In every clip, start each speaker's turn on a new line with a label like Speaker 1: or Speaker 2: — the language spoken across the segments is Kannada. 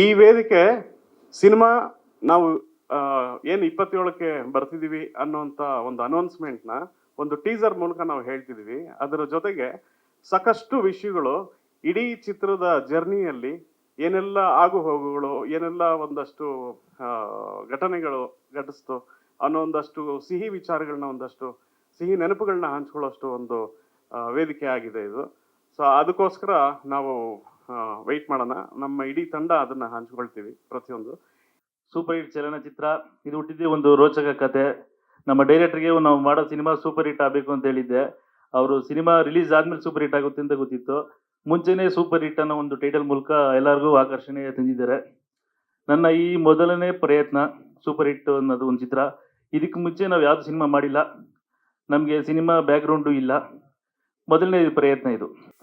Speaker 1: ಈ ವೇದಿಕೆ ಸಿನಿಮಾ ನಾವು ಏನು ಇಪ್ಪತ್ತೇಳಕ್ಕೆ ಬರ್ತಿದ್ದೀವಿ ಅನ್ನೋಂಥ ಒಂದು ಅನೌನ್ಸ್ಮೆಂಟ್ನ ಒಂದು ಟೀಸರ್ ಮೂಲಕ ನಾವು ಹೇಳ್ತಿದ್ದೀವಿ. ಅದರ ಜೊತೆಗೆ ಸಾಕಷ್ಟು ವಿಷಯಗಳು ಇಡೀ ಚಿತ್ರದ ಜರ್ನಿಯಲ್ಲಿ ಏನೆಲ್ಲ ಆಗು ಹೋಗುಗಳು, ಏನೆಲ್ಲ ಒಂದಷ್ಟು ಘಟನೆಗಳು ಘಟಿಸ್ತು ಅನ್ನೋ ಒಂದಷ್ಟು ಸಿಹಿ ವಿಚಾರಗಳನ್ನ ಒಂದಷ್ಟು, ಸಿಹಿ ನೆನಪುಗಳನ್ನ ಹಂಚ್ಕೊಳ್ಳೋಷ್ಟು ಒಂದು ವೇದಿಕೆ ಆಗಿದೆ ಇದು. ಸೊ ಅದಕ್ಕೋಸ್ಕರ ನಾವು ವೆಯ್ಟ್ ಮಾಡೋಣ. ನಮ್ಮ ಇಡೀ ತಂಡ ಅದನ್ನ ಹಂಚ್ಕೊಳ್ತೀವಿ ಪ್ರತಿಯೊಂದು.
Speaker 2: ಸೂಪರ್ ಹಿಟ್ ಚಲನಚಿತ್ರ, ಇದು ಹುಟ್ಟಿದ್ದೆ ಒಂದು ರೋಚಕ ಕತೆ. ನಮ್ಮ ಡೈರೆಕ್ಟರ್ಗೆ ನಾವು ಮಾಡೋ ಸಿನಿಮಾ ಸೂಪರ್ ಹಿಟ್ ಆಗಬೇಕು ಅಂತ ಹೇಳಿದ್ದೆ. ಅವರು ಸಿನಿಮಾ ರಿಲೀಸ್ ಆದ್ಮೇಲೆ ಸೂಪರ್ ಹಿಟ್ ಆಗುತ್ತೆ ಅಂತ ಗೊತ್ತಿತ್ತು. ಮುಂಚೆನೇ ಸೂಪರ್ ಹಿಟ್ ಅನ್ನೋ ಒಂದು ಟೈಟಲ್ ಮೂಲಕ ಎಲ್ಲರಿಗೂ ಆಕರ್ಷಣೆ ತಂದಿದ್ದಾರೆ. ನನ್ನ ಈ ಮೊದಲನೇ ಪ್ರಯತ್ನ ಸೂಪರ್ ಹಿಟ್ ಅನ್ನೋದು ಒಂದು ಚಿತ್ರ. ಇದಕ್ಕೆ ಮುಂಚೆ ನಾವು ಯಾವುದು ಸಿನಿಮಾ ಮಾಡಿಲ್ಲ. ನಮಗೆ ಸಿನಿಮಾ ಬ್ಯಾಕ್ಗ್ರೌಂಡು ಇಲ್ಲ. ಮೊದಲನೇ ಪ್ರಯತ್ನ ಇದು.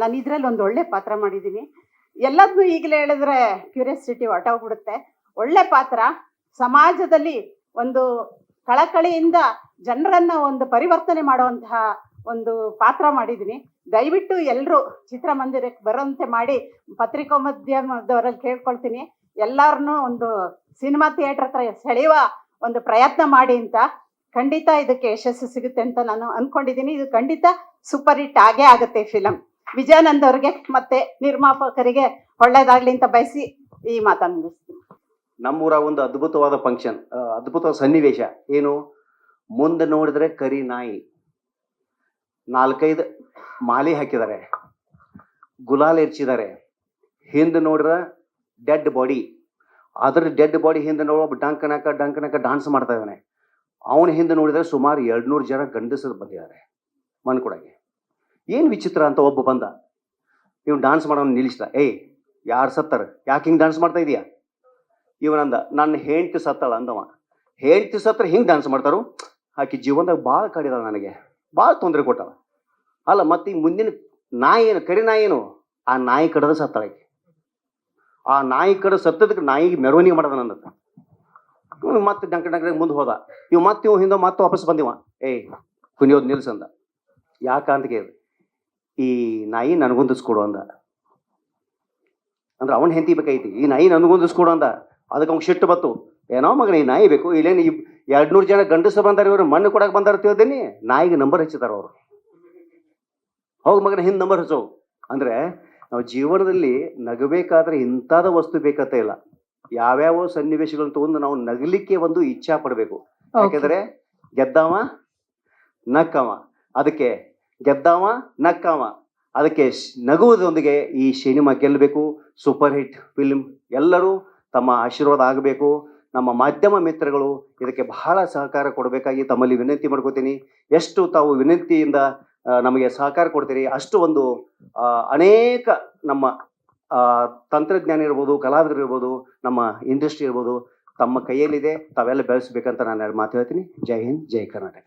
Speaker 3: ನಾನು ಇದ್ರಲ್ಲಿ ಒಂದು ಒಳ್ಳೆ ಪಾತ್ರ ಮಾಡಿದ್ದೀನಿ ಎಲ್ಲದನ್ನೂ ಈಗಲೇ ಹೇಳಿದ್ರೆ ಕ್ಯೂರಿಯಾಸಿಟಿ ಹೊಟ್ಟೋಗ್ಬಿಡುತ್ತೆ ಒಳ್ಳೆ ಪಾತ್ರ. ಸಮಾಜದಲ್ಲಿ ಒಂದು ಕಳಕಳಿಯಿಂದ ಜನರನ್ನ ಒಂದು ಪರಿವರ್ತನೆ ಮಾಡುವಂತಹ ಒಂದು ಪಾತ್ರ ಮಾಡಿದ್ದೀನಿ ದಯವಿಟ್ಟು ಎಲ್ಲರೂ ಚಿತ್ರಮಂದಿರಕ್ಕೆ ಬರುವಂತೆ ಮಾಡಿ ಪತ್ರಿಕಾ ಮಾಧ್ಯಮದವರಲ್ಲಿ ಕೇಳ್ಕೊಳ್ತೀನಿ. ಎಲ್ಲರನ್ನೂ ಒಂದು ಸಿನಿಮಾ ಥಿಯೇಟರ್ ಹತ್ರ ಸೆಳೆಯುವ ಒಂದು ಪ್ರಯತ್ನ ಮಾಡಿ ಅಂತ ಖಂಡಿತ ಇದಕ್ಕೆ ಯಶಸ್ಸು ಸಿಗುತ್ತೆ ಅಂತ ನಾನು ಅನ್ಕೊಂಡಿದ್ದೀನಿ ಇದು ಖಂಡಿತ ಸೂಪರ್ ಹಿಟ್ ಆಗೇ ಆಗುತ್ತೆ ಫಿಲಂ ವಿಜಯಾನಂದ್ ಅವ್ರಿಗೆ ಮತ್ತೆ ನಿರ್ಮಾಪಕರಿಗೆ ಒಳ್ಳೇದಾಗ್ಲಿ ಅಂತ ಬಯಸಿ ಈ ಮಾತನ್ನು ಮುಗಿಸ್ತೀನಿ.
Speaker 4: ನಮ್ಮೂರ ಒಂದು ಅದ್ಭುತವಾದ ಫಂಕ್ಷನ್ ಅದ್ಭುತ ಸನ್ನಿವೇಶ. ಏನು? ಮುಂದೆ ನೋಡಿದ್ರೆ ಕರಿ ನಾಯಿ. ನಾಲ್ಕೈದು ಮಾಲೆ ಹಾಕಿದ್ದಾರೆ. ಗುಲಾಲ್ ಎರ್ಚಿದ್ದಾರೆ ಹಿಂದೆ ನೋಡಿದ್ರೆ ಡೆಡ್ ಬಾಡಿ ಅದ್ರ ಡೆಡ್ ಬಾಡಿ ಹಿಂದೆ ನೋಡೋ ಡಂಕನಕ ಡಂಕನಕ ಡಾನ್ಸ್ ಮಾಡ್ತಾ ಇದ್ದಾನೆ. ಅವನ ಹಿಂದೆ ನೋಡಿದ್ರೆ ಸುಮಾರು ಎರಡ್ನೂರು ಜನ ಗಂಡಸರು ಬಂದಿದ್ದಾರೆ ಮನ್ಕೊಡಗೆ ಏನು ವಿಚಿತ್ರ ಅಂತ ಒಬ್ಬ ಬಂದ. ಇವ್ನು ಡಾನ್ಸ್ ಮಾಡೋನು ನಿಲ್ಲಿಸ್ದ. ಏಯ್, ಯಾರು ಸತ್ತಾರ? ಯಾಕೆ ಹಿಂಗೆ ಡಾನ್ಸ್ ಮಾಡ್ತಾ ಇದೀಯಾ? ಇವನಂದ ನನ್ನ ಹೆಂಡ್ತಿ ಸತ್ತಾಳ ಅಂದವ. ಹೆಂಡ್ತಿ ಸತ್ರ ಹಿಂಗೆ ಡಾನ್ಸ್ ಮಾಡ್ತಾರು? ಆಕೆ ಜೀವನದಾಗ ಭಾಳ ಕಾಡಿದಾಳ ನನಗೆ. ಭಾಳ ತೊಂದರೆ ಕೊಟ್ಟಾಳ. ಅಲ್ಲ, ಮತ್ತೆ ಈ ಮುಂದಿನ ನಾಯಿ ಏನು, ಕರಿ ನಾಯಿ ಏನು? ಆ ನಾಯಿ ಕಡದ ಸತ್ತಾಳ ಆಕೆ. ಆ ನಾಯಿ ಕಡ ಸತ್ತದಕ್ಕೆ ನಾಯಿಗೆ ಮೆರವಣಿಗೆ ಮಾಡದ ನಂದತ್ತ ಮತ್ತೆ ಡಂಕ ಡಂಕ ಮುಂದೆ ಹೋದ. ಇವ್ ಮತ್ತೆ ಇವ್ ಹಿಂದೆ ಮತ್ತೆ ವಾಪಸ್ ಬಂದಿವ. ಏಯ್ ಕುನಿಯೋದು ನಿಲ್ಸಂದ ಯಾಕ ಅಂತ ಕೇಳಿದೆ. ಈ ನಾಯಿ ನನಗೊಂದಿಸ್ಕೊಡು ಅಂದ. ಅಂದ್ರೆ ಅವನು ಹೆಂಡತಿ ಬೇಕೈತಿ ಈ ನಾಯಿ ನನಗೊಂದಿಸ್ಕೊಡು ಅಂದ. ಅದಕ್ಕೆ ಅವ್ನು ಶಿಟ್ಟು ಬತ್ತು ಏನೋ ಮಗನ ಈ ನಾಯಿ ಬೇಕು ಇಲ್ಲೇನು ಇಬ್ ಎರಡ್ ನೂರು ಜನ ಗಂಡಸು ಬಂದಾರ ಇವರು ಮಣ್ಣು ಕೊಡಕ್ ಬಂದಾರ ತಿಳ್ದೇನಿ ನಾಯಿಗೆ ನಂಬರ್ ಹಚ್ಚಿದಾರ ಅವರು. ಹೋಗ್ ಮಗನ ಹಿಂದ್ ನಂಬರ್ ಹಚ್ಚೋ. ಅಂದ್ರೆ ನಾವು ಜೀವನದಲ್ಲಿ ನಗಬೇಕಾದ್ರೆ ಇಂಥದ ವಸ್ತು ಬೇಕಂತ ಇಲ್ಲ. ಯಾವ್ಯಾವ ಸನ್ನಿವೇಶಗಳನ್ನ ತಗೊಂಡು ನಾವು ನಗಲಿಕ್ಕೆ ಒಂದು ಇಚ್ಛಾ ಪಡಬೇಕು. ಯಾಕೆಂದ್ರೆ ಗೆದ್ದವ ನಕ್ಕವ. ಅದಕ್ಕೆ ಗೆದ್ದವ, ನಕ್ಕವ? ಅದಕ್ಕೆ ನಗುವುದೊಂದಿಗೆ ಈ ಸಿನಿಮಾ ಗೆಲ್ಲಬೇಕು, ಸೂಪರ್ ಹಿಟ್ ಫಿಲ್ಮ್ ಎಲ್ಲರೂ ತಮ್ಮ ಆಶೀರ್ವಾದ ಆಗಬೇಕು. ನಮ್ಮ ಮಾಧ್ಯಮ ಮಿತ್ರಗಳು ಇದಕ್ಕೆ ಬಹಳ ಸಹಕಾರ ಕೊಡಬೇಕಾಗಿ ತಮ್ಮಲ್ಲಿ ವಿನಂತಿ ಮಾಡ್ಕೋತೀನಿ. ಎಷ್ಟು ತಾವು ವಿನಂತಿಯಿಂದ ನಮಗೆ ಸಹಕಾರ ಕೊಡ್ತೀರಿ, ಅಷ್ಟು ಒಂದು ಅನೇಕ ನಮ್ಮ ತಂತ್ರಜ್ಞಾನ ಇರ್ಬೋದು, ಕಲಾವಿದರು ಇರ್ಬೋದು, ನಮ್ಮ ಇಂಡಸ್ಟ್ರಿ ಇರ್ಬೋದು, ತಮ್ಮ ಕೈಯಲ್ಲಿದೆ, ತಾವೆಲ್ಲ ಬೆಳೆಸ್ಬೇಕಂತ ನಾನು ಮಾತು ಹೇಳ್ತೀನಿ. ಜೈ ಹಿಂದ್, ಜೈ ಕರ್ನಾಟಕ.